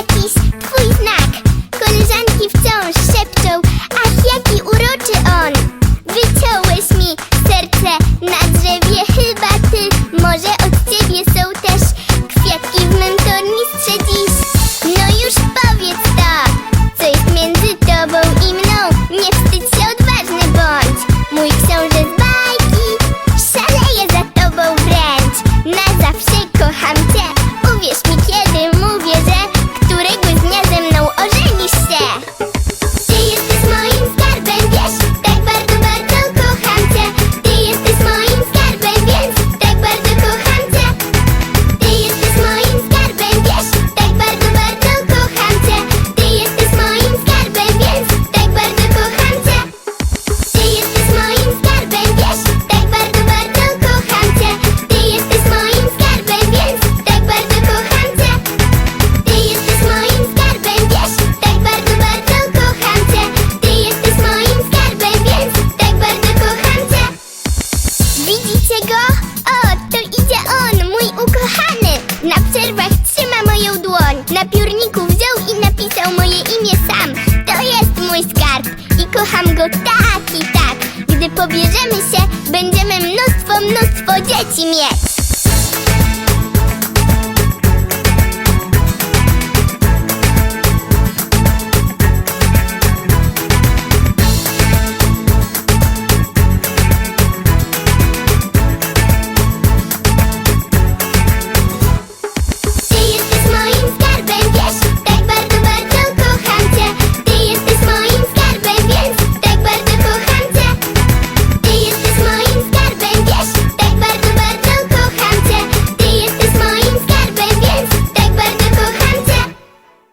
Takis. imię Sam, to jest mój skarb i kocham go tak i tak. Gdy pobierzemy się, będziemy mnóstwo, mnóstwo dzieci mieć.